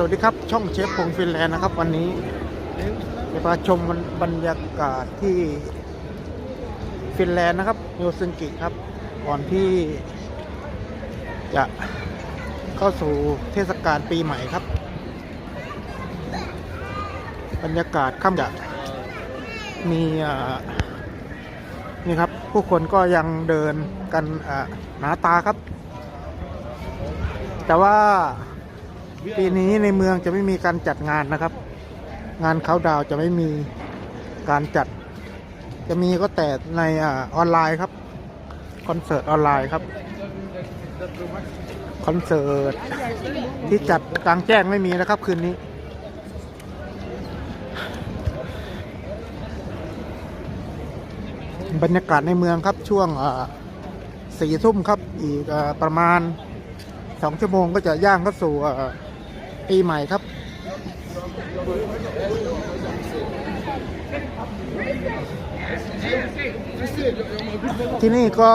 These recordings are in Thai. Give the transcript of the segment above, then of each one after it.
สวัสดีครับ ช่องเชฟพงฟินแลนด์นะครับ วันนี้จะพาชมบรรยากาศที่ฟินแลนด์นะครับเฮลซิงกิครับ ก่อนที่จะเข้าสู่เทศกาลปีใหม่ครับ บรรยากาศค่ำจะมีนี่ครับ ผู้คนก็ยังเดินกันหนาตาครับ แต่ว่า ปีนี้ในเมืองจะไม่มีการจัดงานนะครับ งานเขาดาวจะไม่มีการจัด จะมีก็แต่ในอออนไลน์ครับคอนเสิร์ตออนไลน์ครับคอนเสิร์ตที่จัดกลางแจ้งไม่มีนะครับ คืนนี้ บรรยากาศในเมืองครับช่วงสี่ทุ่มครับ อีกอประมาณสองชั่วโมงก็จะย่างเข้าสู่ ปีใหม่ครับ ที่นี่ก็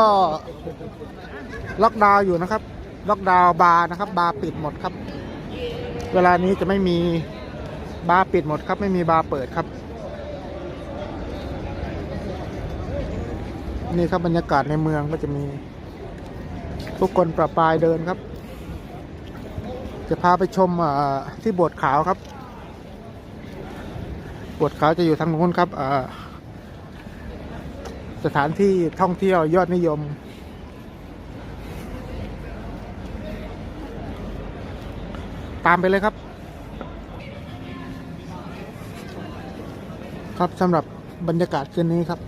ล็อกดาวน์อยู่นะครับ ล็อกดาวน์บาร์นะครับ บาร์ปิดหมดครับ เวลานี้จะไม่มีบาร์ปิดหมดครับ ไม่มีบาร์เปิดครับ นี่ครับบรรยากาศในเมืองก็จะมีผู้คนประปายเดินครับ จะพาไปชมที่โบสถ์ขาวครับโบสถ์ขาวจะอยู่ทางนู้นครับสถานที่ท่องเที่ยวยอดนิยม ตามไปเลยครับ ครับสำหรับบรรยากาศคืนนี้ครับ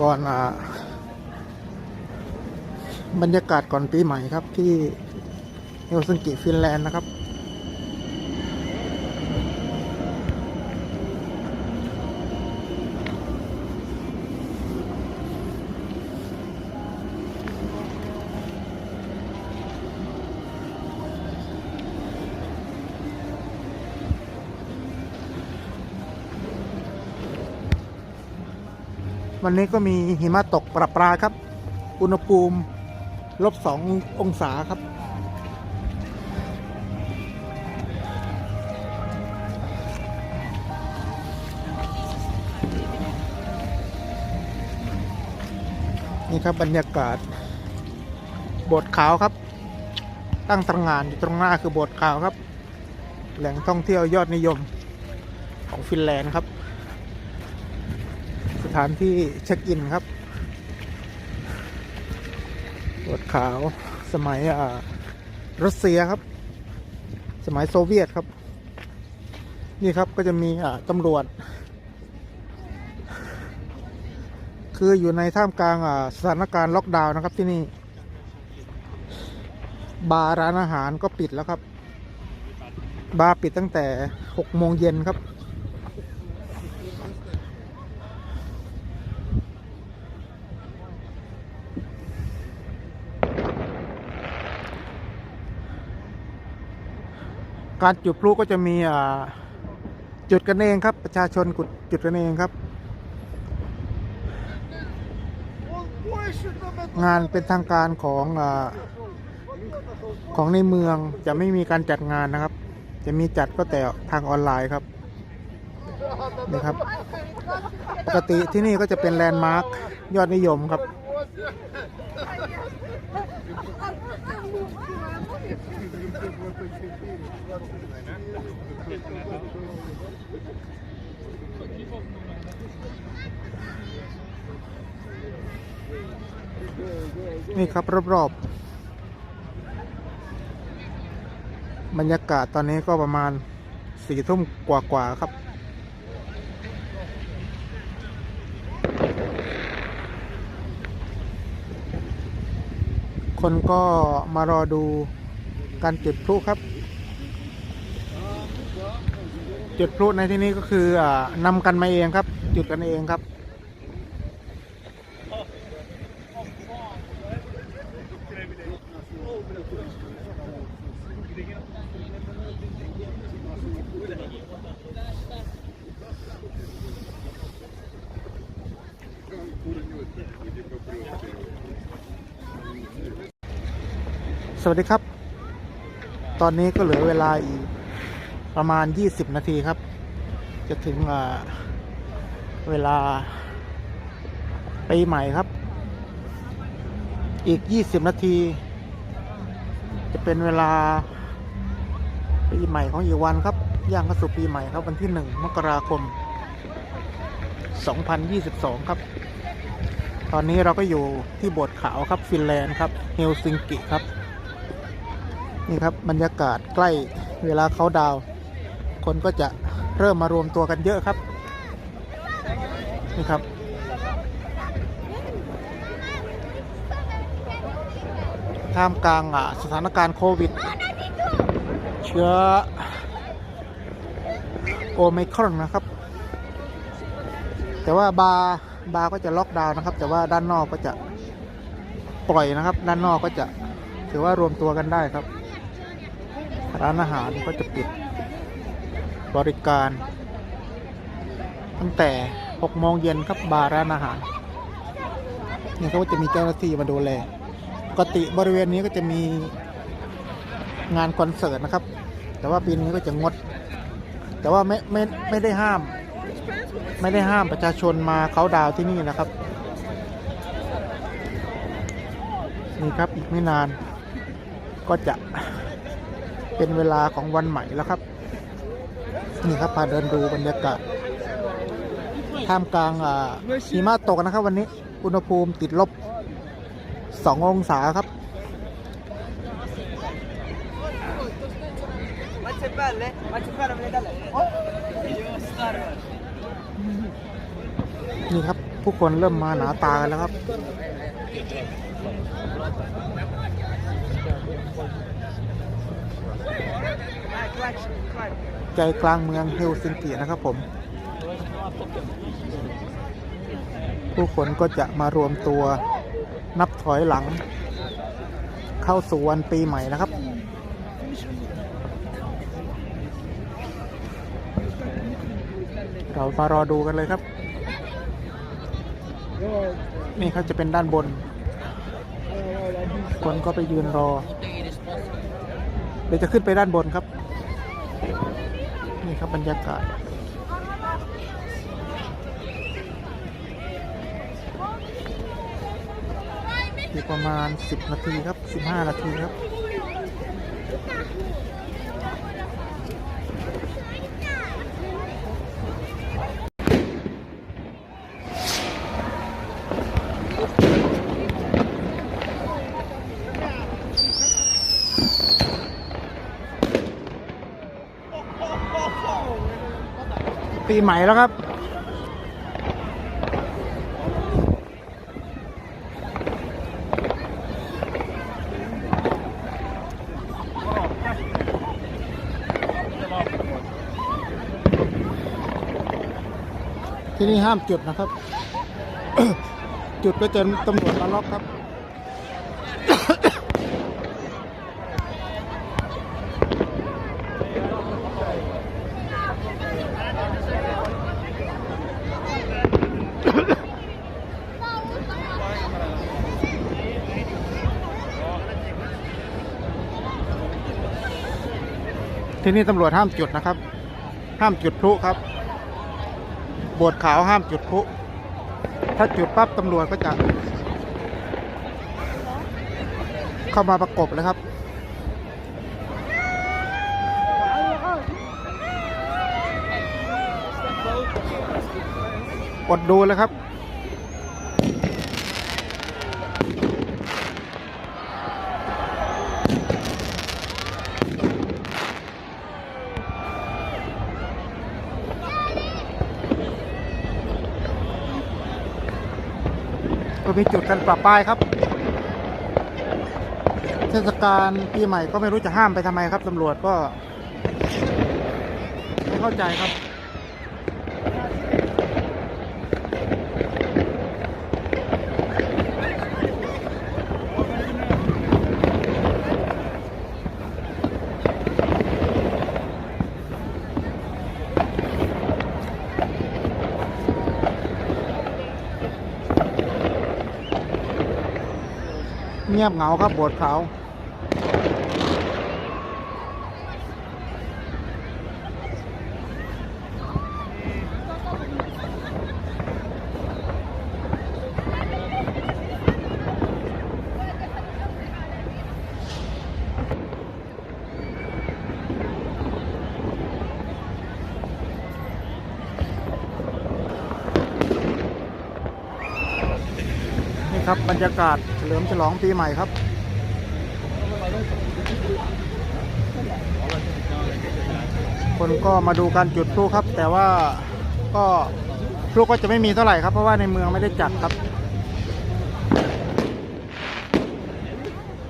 ก่อนอ่าบรรยากาศก่อนปีใหม่ครับที่ เฮลซิงกิฟินแลนด์นะครับ วันนี้ก็มีหิมะตกประปรายครับ อุณหภูมิลบสององศาครับ นี่ครับบรรยากาศโบสถ์ขาวครับ ตั้งตระหงานอยู่ตรงหน้าคือโบสถ์ขาวครับ แหล่งท่องเที่ยวยอดนิยมของฟินแลนด์ครับ สถานที่เช็คอินครับโบสถ์ขาวสมัยอ่ารัสเซียครับ สมัยโซเวียตครับ นี่ครับก็จะมีอ่าตำรวจ คืออยู่ในท่ามกลางสถานการณ์ล็อกดาวน์นะครับที่นี่บาร์ร้านอาหารก็ปิดแล้วครับ บาร์ปิดตั้งแต่หกโมงเย็นครับ การจุดพลุก็จะมีจุดกันเองครับ ประชาชนกดจุดกันเองครับ งานเป็นทางการของอของในเมืองจะไม่มีการจัดงานนะครับ จะมีจัดก็แต่ทางออนไลน์ครับนี่ครับ ปกติที่นี่ก็จะเป็นแลนด์มาร์คยอดนิยมครับ นี่ครับรอบๆบรรยากาศตอนนี้ก็ประมาณสี่ทุ่มกว่าๆครับคนก็มารอดูการจุดพลุครับ จุดพลุในที่นี้ก็คืออานำกันมาเองครับ จุดกันเองครับ สวัสดีครับ ตอนนี้ก็เหลือเวลาอีกประมาณ 20 นาทีครับ จะถึงเวลาปีใหม่ครับ อีก 20 นาที จะเป็นเวลาปีใหม่ของอีกวันครับ ย่างเข้าสู่ปีใหม่ครับวันที่ 1 มกราคม 2022 ครับ ตอนนี้เราก็อยู่ที่โบสถ์ขาวครับ ฟินแลนด์ครับ เฮลซิงกิครับ นี่ครับบรรยากาศใกล้เวลาเขาดาว คนก็จะเริ่มมารวมตัวกันเยอะครับ นี่ครับ ท่ามกลางอะสถานการณ์โควิด เชื้อโอไมครอนนะครับ แต่ว่าบาร์บาร์ก็จะล็อกดาวน์นะครับ แต่ว่าด้านนอกก็จะปล่อยนะครับ ด้านนอกก็จะถือว่ารวมตัวกันได้ครับ ร้านอาหารก็จะปิดบริการ ตั้งแต่6โมงเย็นครับบาร์ร้านอาหารเนี่ยเขาก็จะมีเจ้าหน้าที่มาดูแลปกติบริเวณนี้ก็จะมีงานคอนเสิร์ตนะครับ แต่ว่าปีนี้ก็จะงด แต่ว่าไม่ไม่ไม่ได้ห้าม ไม่ได้ห้ามประชาชนมาเขาดาวที่นี่นะครับนี่ครับอีกไม่นานก็จะ เป็นเวลาของวันใหม่แล้วครับ นี่ครับพาเดินดูบรรยากาศท่ามกลางอ่าหิมะตกนะครับ วันนี้อุณหภูมิติดลบ2องศาครับนี่ครับผู้คนเริ่มมาหนาตากันแล้วครับ ใจกลางเมืองเฮลซิงกินะครับผม ผู้คนก็จะมารวมตัวนับถอยหลัง เข้าสู่วันปีใหม่นะครับเรามารอดูกันเลยครับ นี่ครับจะเป็นด้านบน คนก็ไปยืนรอ เดี๋ยวจะขึ้นไปด้านบนครับ นี่ครับบรรยากาศอีกประมาณ 10 นาทีครับ 15 นาทีครับ ปีใหม่แล้วครับ ที่นี่ห้ามจุดนะครับ จุดก็จะตำรวจมาล็อกครับ ที่นี่ตำรวจห้ามจุดนะครับ ห้ามจุดพลุครับบวชขาวห้ามจุดพลุถ้าจุดปั๊บตำรวจก็จะเข้ามาประกบเลยครับอดดูเลยครับ มีจุดกันปรับป้ายครับ เทศกาลปีใหม่ก็ไม่รู้จะห้ามไปทำไมครับตำรวจก็ ไม่เข้าใจครับ เงียบเหงาครับบสถ์ขาว ครับบรรยากาศเฉลิมฉลองปีใหม่ครับ คนก็มาดูการจุดพลุครับ แต่ว่าก็พลุก็จะไม่มีเท่าไหร่ครับ เพราะว่าในเมืองไม่ได้จัดครับ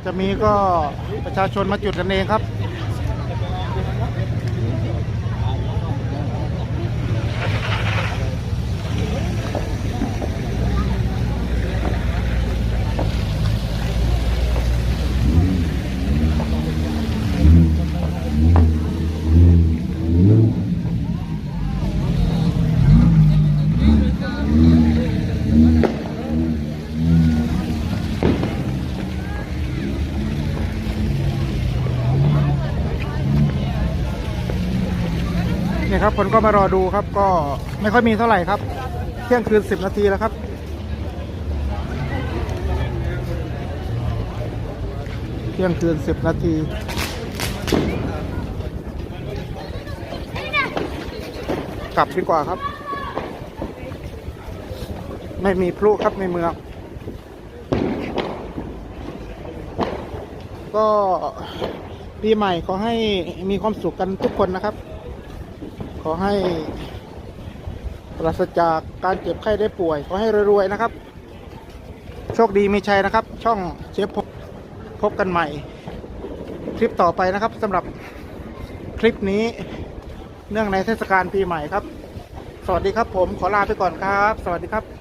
จะมีก็ประชาชนมาจุดกันเองครับ ครับคนก็มารอดูครับ ก็ไม่ค่อยมีเท่าไหร่ครับ เที่ยงคืนสิบนาทีแล้วครับเที่ยงคืนสิบนาทีกลับดีกว่าครับ ไม่มีพลุครับในเมือง ก็ปีใหม่ขอให้มีความสุขกันทุกคนนะครับ ขอให้ปราศจากการเจ็บไข้ได้ป่วย ขอให้รวยๆนะครับ โชคดีมีชัยนะครับ ช่องเชฟพบพบกันใหม่ คลิปต่อไปนะครับสำหรับคลิปนี้เนื่องในเทศกาลปีใหม่ครับ สวัสดีครับผมขอลาไปก่อนครับ สวัสดีครับ